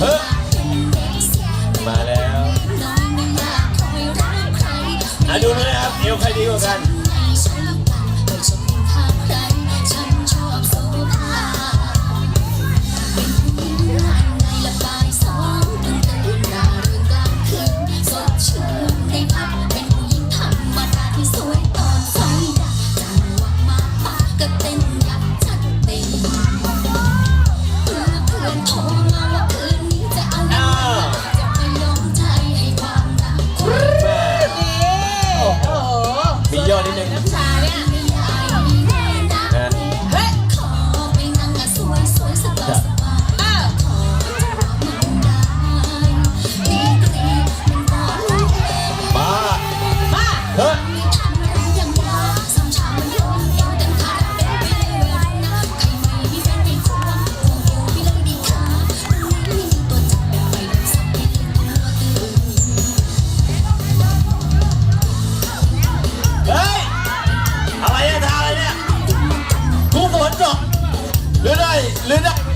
มาแล้วอะดูนะครับเดี๋ยวใครดีกว่ากัน หรือได้หรือได้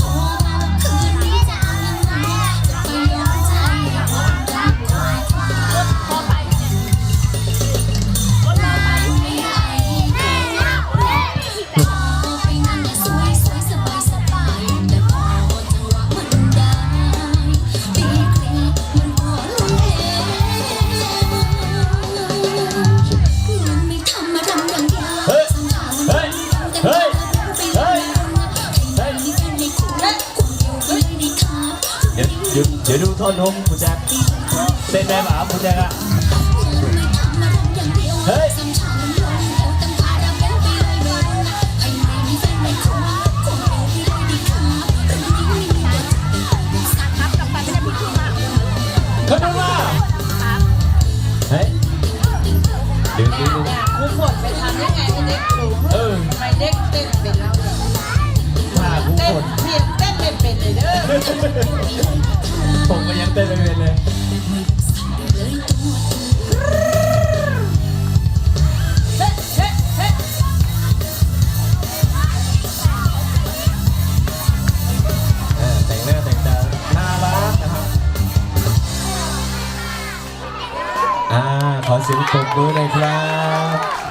Oh. ดี๋ยวเดี๋ยวดูโทษนมคุณแจ็คเต้นได้ป่ะครับคุณแจ็คอะเฮ้ยคนนั้นว่าเฮ้ยเดี๋ยวดูครูฝนไปทำยังไงให้เด็กรู้เไมเด็กเต้นเป็นแล้วเนี่ยถ้าครูนเพียเต้นเป็นเลยเด้อ ยังเต้นไม่เนเลอแต่งหน้าแต่งนะครับ อ่า ขอเสียงปรบมือหน่อยครับ